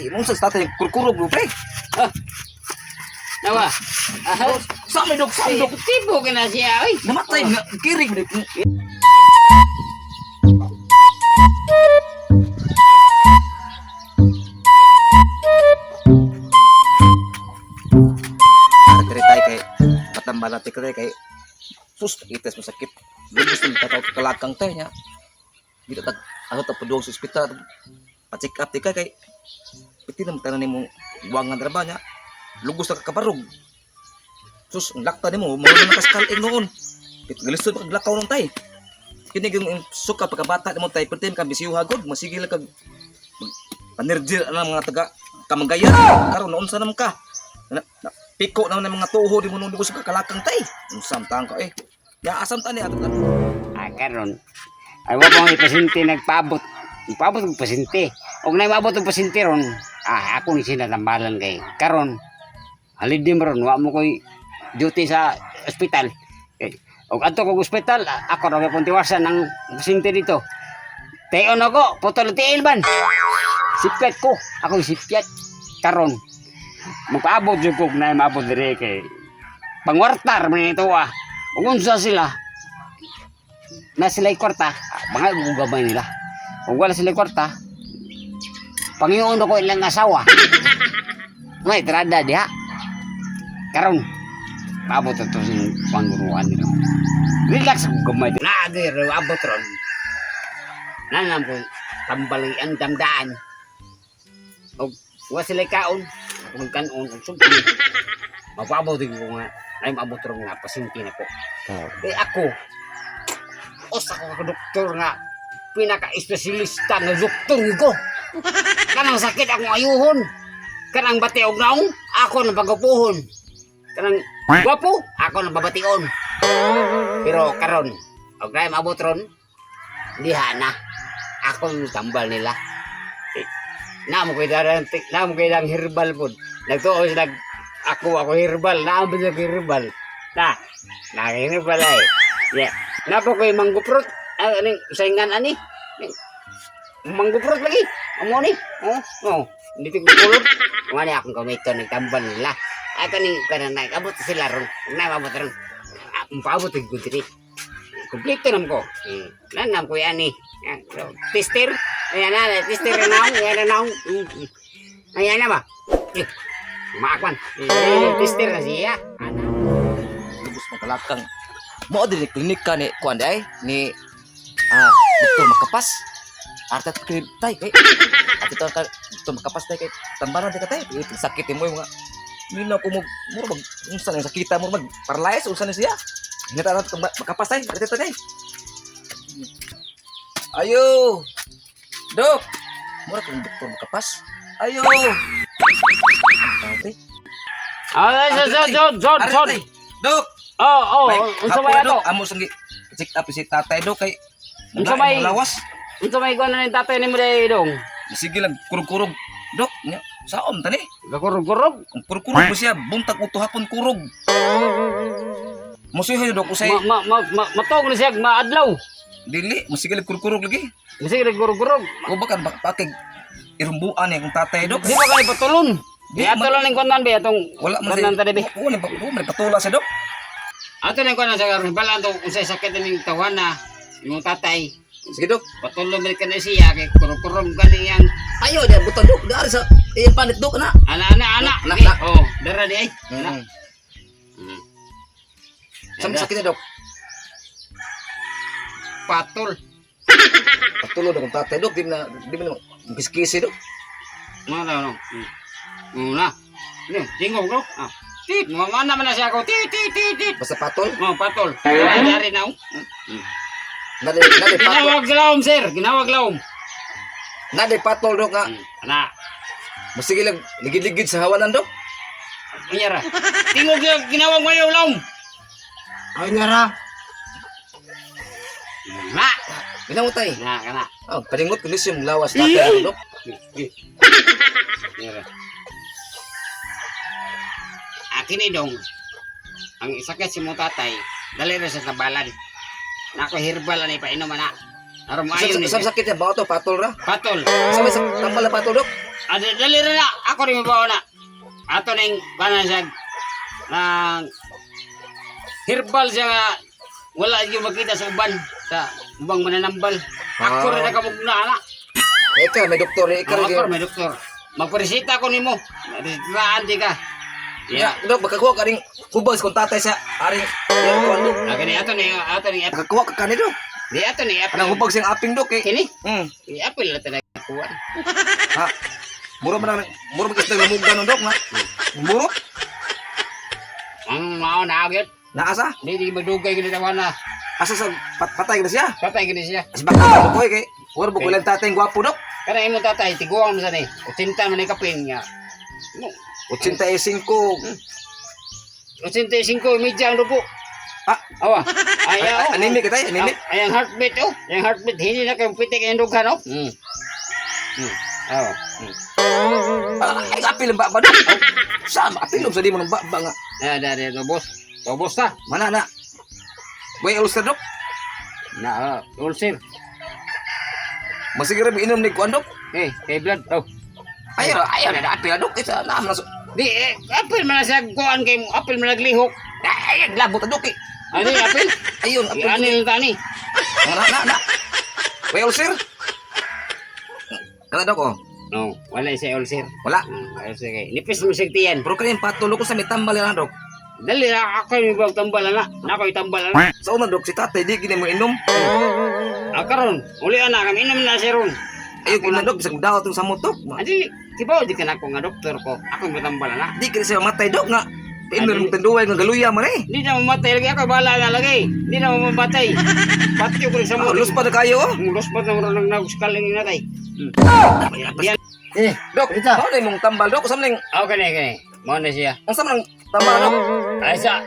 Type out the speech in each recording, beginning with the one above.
tatay. Mo sa tatay kurkurog mo pre. Nawa. Ah, may dok, sa may dok. Tibo ka na siya, oy. Namatay nga kirig mo. Kaya tayo kay sus ites mo sakit. Lubos ng tataw kalakang tayo niya. Dito tag ano ta paduong sa ospital. Pa-check up ti ka kay piti naman tanan nimo buwang nga draba niya. Lugos na kakabarog. Sus, ang lakta nimo mo na kaskal noon. Pit galisod pa kaglakaw nung tay. Kini yung suka pagkabata nimo tay pertim ka bisiyo hagod masigil kag panerjir ang mga taga kamagayan karon noon sa nam ka. Na, na, mga tuho di mo nung sa kakalakang tay. Unsam tang ka eh. Ya asam tani ato Ah, karon. Ay wa pang ipasinti nagpaabot. Ipaabot og pasinti. Og na maabot og pasinti ron, ah ako ni sinatambalan kay. Karon halid din ron wa mo koy duty sa ospital. Kay og adto kog ospital, ako ra pong tiwasan ng pasinti dito. Tayon ako, putol tiil ban. Sipyat ko, ako sipyat. Karon magpaabot jud kog na maabot dire kay pangwartar man ito ah. Ug unsa sila, na sila'y kwarta, ah, mga gugabay nila. Kung wala sila'y kwarta, Panginoon ko ilang asawa. May trada diha. Karon, paabot ito sa pangguruan nila. Relax ang gamay. Naagay, abot ron. Nanam ko, tambalay ang damdaan. O, wa sila'y kaon. Kung kanon, kung sumpi. Mapabot ko nga, ay maabot ron nga, pasinti na ko. Eh ako, usa ko ka doktor nga pinaka-espesyalista nga doktor ko. Kanang sakit akong ayuhon. Kanang batiog naong, ako nang pagapuhon. Kanang gwapo, ako nang babation. Pero karon, og na maabot ron, na. Ako yung tambal nila. Eh, na mo koy darang na mo koy darang herbal pod. Nagtuo sila ako ako herbal, na mo sa herbal. Na, nakini pala eh. Yeah. Napa ko yung. Ah, yung saingan ani? Mangguprot lagi. Amo ni. Oh, oh. Hindi ko kulot. Wala akong kamito nagtambal nila. Ay kani kana na abot sila ron. Na abot ron. Ah, Paabot ang gudri. Kompleto nam ko. Eh, nanam ko yan eh. Yan, so, Tester. Ayan na, tester na. Ayan na ako. Mm. Ayan na ba? Eh, maakwan. Eh, tester na siya. Ano? lubos mo kalakang. Mo din ni klinik ka ni kuan day ni ah doktor makapas. Arta kay tay kay. At ito ka doktor makapas tay kay tambaran di ka tay. Kay sakit mo mga Mina ko mo mo mag unsa na sakita mo mag paralyze unsa na siya. Ngita na makapas tay. Dito tay. Ayo. Dok. Mura kung doktor makapas. Ayo. Tay. Ah, so, so, so, so, so. Tay. Dok. Oh, oh, unsa na, ato? Dok, amo sang check up si tatay do kay Unsa may- lawas. Unsa may na ni tatay nimo day dong? Sige lang kurog-kurog. Dok, nya saom tani. Gakurog-kurog. Kurog-kurog mo siya buntag uto hapon kurog. Musuhay dok usay Ma ma ma matog na siya maadlaw. dili, masige lang kurog-kurog lagi. Sige nagkurog-kurog. O bakan bak pakig irumbuan ni akong tatay dok. Di ba kay patulon? Di lang ning kuan be atong Wala man kuan tadi be. Wala man patula sa dok. Ato lang kuan sa karon bala to unsay sakit ning tawana na imong tatay. Sige dok. Patulon balik ka na siya kay kurog-kurog gani yang Ayo dia buta dok, dari sa iya panit dok na. ana ana ana. Nak, Di, nak. Oh, dara di ay. Ana. Mm. Mm. Sam Ada. sakit na dok. Patol. Patulo dok tatay dok, di na di na kiskisi dok. Ano na ano? Mm. na. Ni, tingog no. Ah. Tit, mo mana man na siya ako. Tit tit tit tit. Basta patol. Mo patol. Dari na. oh. Nade nade patol. Ginawag laom sir, ginawag laom. Nade patol dok nga. Mm. Ana, Masige lang ligid-ligid sa hawanan dok. Kunyara. Tingog yung ginawag mo yung laom. Ay ngara. Na, Ina mo tay. na, kana. Oh, paningot kunis yung lawas natin ano dok. Kunyara. Akin ni dong. Ang sakit si mo tatay, dali na sa tabalan. Nako herbal ani pa inom na. Aron mo ayon ni. Sa sakit niya ba to patol ra? Patol. Sa sak- tambal na patol dok. Adi, dali rin na. Ako rin mabawa na. Ato na yung kanan siya ng herbal siya nga wala yung makita sa uban sa ubang mananambal. Ako Ah. rin nakamugna na. Ikaw, may doktor, ikaw. Ako may doktor. Magparesita ko nimo. Resitahan di ka. Ya, Ya. dok, makakuha ka rin hubas kung tatay sa aring yung kuwan, dok. Aga ni ato ni ato ni ato. Makakuha ka kani, dok. Di ato ni ato. Anong hubag siyang aping, dok, eh. Kini. Hmm, Di apil na tayo kuwan. ha. Muro man muro man kasi namugan ng dok, na. Muro? Ang mao na agad. Naasa? Di di madugay gini tawa na. Asa sa pat patay na siya? Patay gini siya. As baka ka ko kay. Wala ba ko lang tatay gwapo, dok. Kana imo tatay tiguang sa ni. Utinta man ni kapin nga. 85. 85 media ang dugo. Ah, Awa. Ayaw. Ay, anemic ka tayo, anemic. Ay, ang heartbeat oh. Yung heartbeat hindi na kayong pitik ang dugan oh. Hmm. Hmm. Awa. Hmm. Ah, ay, apil ang baba, dok. Sa apil sa di mo ng baba nga. Ya, dari to boss. To boss ta. Mana na? Boy, ulcer, dok. Na, uh, ulcer. Masigara inom ni kuan, dok. Eh, kay blood. Oh. Ayaw, ayaw na apil, dok. Isa na man Di, eh, apil man na siya kuhan kay mo. Apil man naglihok. Ay, labot. Ano yung apil? Ayun, apil. Anil tani. Na, na, na. Boy, ulcer. Kana, dok, oh. No, wala siya ulcer. Wala. Hmm, ulcer kay. Nipis mo siya tiyan. Pero kanina patulo ko sa may tambal na, dok. Dali na ako yung bang tambal na. Na ako yung tambal na. Sa una, dok, si tatay, di gini mo inom. Ah, karon. Uli na kami inom na siya ron. Ayaw, inom, dok. Bisag daw itong sa motok. Kibaw di ka na ako nga doktor ko. Ako yung matambal na. Di ka siya matay, dok, nga. Inom ng tanduay nga galuya man eh. Di na mamatay lagi ako, bahala na lagi. Di na mamatay. Pati ko sa Ah, mo. lus pa na kayo, oh. Mulos pa na rin nang naguskaling na tayo. Yan. Eh, dok, ano na yung tambal, dok? Saan na yung, Oh, kani, kani. Mo na siya. ang saan ng tambal, dok? Ay sa,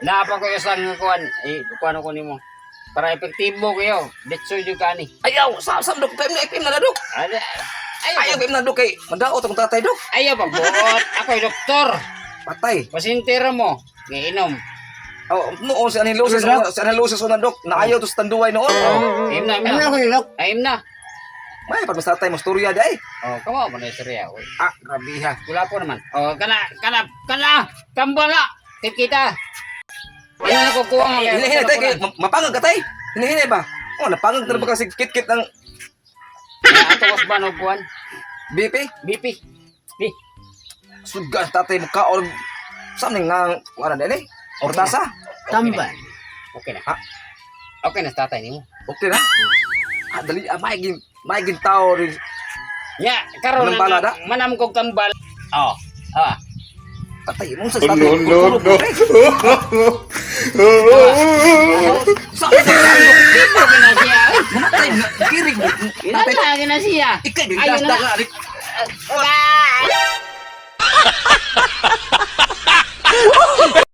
napa ko yung sang kuhan. Eh, kuhan ako ni mo. Para epektibo kayo. Detso yung kani. Ayaw, saan, dok? Pem na, pem na, dok. Ada, Ayaw, ayaw, pem na, dok, kay. Madaot akong tatay, dok. ayaw pagbuot. Ako yung doktor. Patay. Pasintira mo. Ngainom. Oh, noon si Anil Luces, si Anil Luces una, dok. Naayaw to sa tanduay noon. Oh, ayim na, ayim na. Ano ko yung Ayim na. May, pag mas tatay, mas turya di ay. Oh, kamo mo na yung serya. Uy. Ah, grabe ha. Wala po naman. Oh, kana, kana, kana. Kambala. Tip kita. Ano na kukuha. Hinahinay tayo, mapangag ka tayo. Hinahinay ba? Oh, napangag na ba kasi kit-kit ng ato was ba no buwan? BP? BP. Di. Sugas tatay mo ka or saan nga, wala eh. Ortasa? tambal. Okay na. Ha? Okay na tatay nimo. Okay na? Ah, dali, ah, maiging, maiging tao rin. Ya, karon balada? manam kog kambal. Oh. Ah. Patay mo sa tatay. No, no, no. Saan ka sa Ito Muna tayo na, kirig. Ilan na, na siya. Ikay, din last na ka.